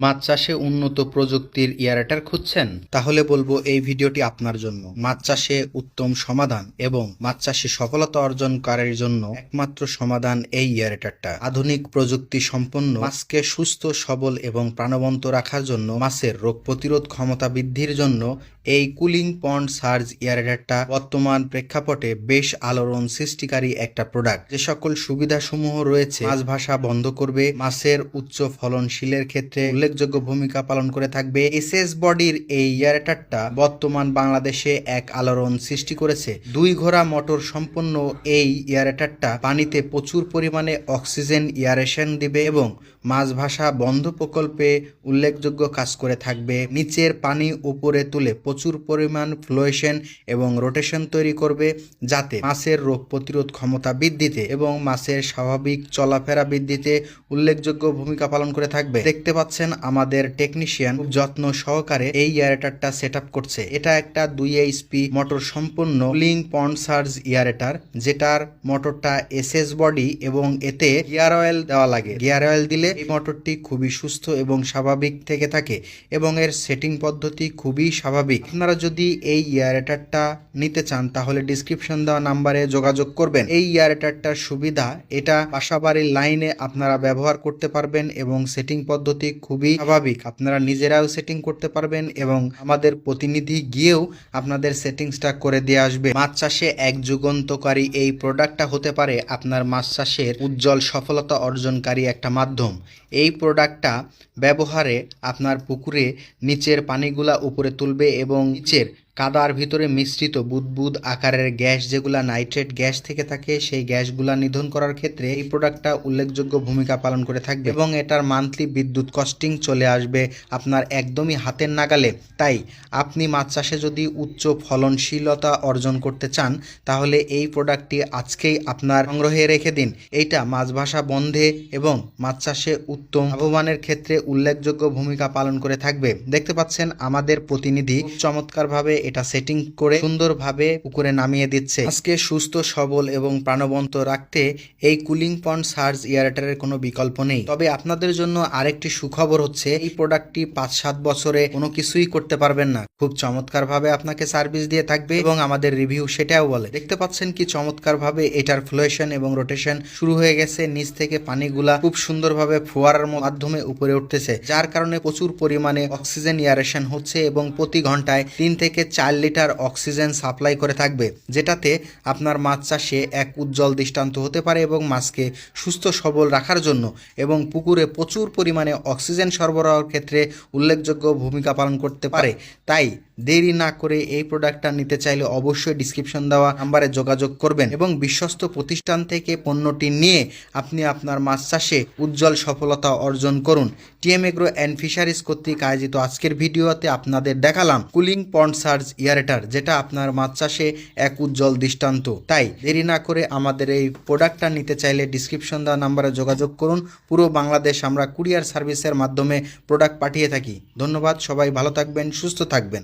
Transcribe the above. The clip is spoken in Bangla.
মাছ চাষে উন্নত প্রযুক্তির ইয়ারেটার খুঁজছেন? তাহলে বলব এই ভিডিওটি আপনার জন্য। মাছ চাষে উত্তম সমাধান এবং মাছ চাষে সফলতা অর্জনকারীর জন্য একমাত্র সমাধান এই ইয়ারেটারটা। আধুনিক প্রযুক্তি সম্পন্ন মাছকে সুস্থ, সবল এবং প্রাণবন্ত রাখার জন্য মাছের রোগ প্রতিরোধ ক্ষমতা বৃদ্ধির জন্য এই কুলিং পন্ড সার্জ ইয়ারেটারটা বর্তমান প্রেক্ষাপটে বেশ আলোড়ন সৃষ্টিকারী একটা প্রোডাক্ট যে সকল সুবিধাসমূহ রয়েছে, মাছ ভাষা বন্ধ করবে, মাছের উচ্চ ফলনশীলের ক্ষেত্রে উল্লেখযোগ্য ভূমিকা পালন করে থাকবে। এসএস বডির এই ইয়ারেটারটা বর্তমান বাংলাদেশে এক আলোড়ন সৃষ্টি করেছে। দুই ঘোড়া মোটর সম্পন্ন এই ইয়ারেটারটা পানিতে প্রচুর পরিমাণে অক্সিজেন ইয়ারেশন দিবে এবং মাছ ভাষা বন্ধ প্রকল্পে উল্লেখযোগ্য কাজ করে থাকবে। নিচের পানি উপরে তুলে প্রচুর পরিমাণ ফ্লোয়েশন এবং রোটেশন তৈরি করবে যাতে মাছের রোগ প্রতিরোধ ক্ষমতা বৃদ্ধিতে এবং মাছের স্বাভাবিক চলাফেরা বৃদ্ধিতে উল্লেখযোগ্য ভূমিকা পালন করে থাকবে। দেখতে পাচ্ছেন আমাদের টেকনিশিয়ান খুব যত্ন সহকারে এই ইয়ারেটারটা সেট করছে। এটা একটা দুই এইচপি মোটর সম্পূর্ণ লিং পন্ড সার্জ ইয়ারেটার যেটার মোটরটা এসএস বডি এবং এতে গিয়ার অয়েল দেওয়া লাগে। গিয়ার অয়েল দিলে এই মোটরটি খুবই সুস্থ এবং স্বাভাবিক থেকে থাকে এবং এর সেটিং পদ্ধতি খুবই স্বাভাবিক। আপনারা যদি এই ইয়ারেটারটা নিতে চান, তাহলে ডিসক্রিপশন দেওয়া নাম্বারে যোগাযোগ করবেন। এই ইয়ারেটারটার সুবিধা, এটা বাসাবাড়ির লাইনে আপনারা ব্যবহার করতে পারবেন এবং সেটিং পদ্ধতি খুবই স্বাভাবিক। আপনারা নিজেরাও সেটিং করতে পারবেন এবং আমাদের প্রতিনিধি গিয়েও আপনাদের সেটিংসটা করে দিয়ে আসবে। মাছ চাষে এক যুগান্তকারী এই প্রোডাক্টটা হতে পারে আপনার মাছ চাষের উজ্জ্বল সফলতা অর্জনকারী একটা মাধ্যম। এই প্রোডাক্টটা ব্যবহারে আপনার পুকুরে নিচের পানিগুলা উপরে তুলবে এবং নিচের কাদার ভিতরে মিশ্রিত বুদবুদ আকারের গ্যাস যেগুলা নাইট্রেট গ্যাস থেকে থাকে, সেই গ্যাসগুলা নিধন করার ক্ষেত্রে এই প্রোডাক্টটা উল্লেখযোগ্য ভূমিকা পালন করে থাকবে এবং এটার মান্থলি বিদ্যুৎ কস্টিং চলে আসবে আপনার একদমই হাতের নাগালে। তাই আপনি মাছ চাষে যদি উচ্চ ফলনশীলতা অর্জন করতে চান, তাহলে এই প্রোডাক্টটি আজকেই আপনার সংগ্রহে রেখে দিন। এইটা মাছ ভাষা বন্ধে এবং মাছ চাষে উত্তম লাভবানের ক্ষেত্রে উল্লেখযোগ্য ভূমিকা পালন করে থাকবে। দেখতে পাচ্ছেন আমাদের প্রতিনিধি চমৎকারভাবে এটা সেটিং করে সুন্দরভাবে পুকুরে নামিয়ে দিচ্ছে। আজকে সুস্থ, সবল এবং প্রাণবন্ত রাখতে এই কুলিং পন্ড সার্জ ইয়ারেটারের কোনো বিকল্প নেই। তবে আপনাদের জন্য আরেকটি সুখবর হচ্ছে, এই প্রোডাক্টটি পাঁচ সাত বছরে কোনো কিছুই করতে পারবেন না। খুব চমৎকার ভাবে আপনাকে সার্ভিস দিয়ে থাকবে এবং আমাদের রিভিউ সেটাও বলে। দেখতে পাচ্ছেন কি চমৎকার ভাবে এটার ফ্লোয়েশন এবং রোটেশন শুরু হয়ে গেছে। নিচ থেকে পানিগুলা খুব সুন্দরভাবে ফোয়ারার মাধ্যমে উপরে উঠতেছে, যার কারণে প্রচুর পরিমাণে অক্সিজেন ইয়ারেশন হচ্ছে এবং প্রতি ঘন্টায় তিন থেকে চার লিটার অক্সিজেন সাপ্লাই করে থাকবে, যেটাতে আপনার মাছ চাষে এক উজ্জ্বল দৃষ্টান্ত হতে পারে এবং মাছকে সুস্থ সবল রাখার জন্য এবং পুকুরে প্রচুর পরিমাণে অক্সিজেন সরবরাহের ক্ষেত্রে উল্লেখযোগ্য ভূমিকা পালন করতে পারে। তাই দেরি না করে এই প্রোডাক্টটা নিতে চাইলে অবশ্যই ডিসক্রিপশন দেওয়া নাম্বারে যোগাযোগ করবেন এবং বিশ্বস্ত প্রতিষ্ঠান থেকে পণ্যটি নিয়ে আপনি আপনার মাছ চাষে উজ্জ্বল সফলতা অর্জন করুন। টিএম এগ্রো অ্যান্ড ফিশারিজ কর্তৃক আয়োজিত আজকের ভিডিওতে আপনাদের দেখালাম কুলিং পন্ড সার্জ ইয়ারেটার, যেটা আপনার মাছ চাষে এক উজ্জ্বল দৃষ্টান্ত। তাই দেরি না করে আমাদের এই প্রোডাক্টটা নিতে চাইলে ডিসক্রিপশন দেওয়া নাম্বারে যোগাযোগ করুন। পুরো বাংলাদেশ আমরা কুরিয়ার সার্ভিসের মাধ্যমে প্রোডাক্ট পাঠিয়ে থাকি। ধন্যবাদ, সবাই ভালো থাকবেন, সুস্থ থাকবেন।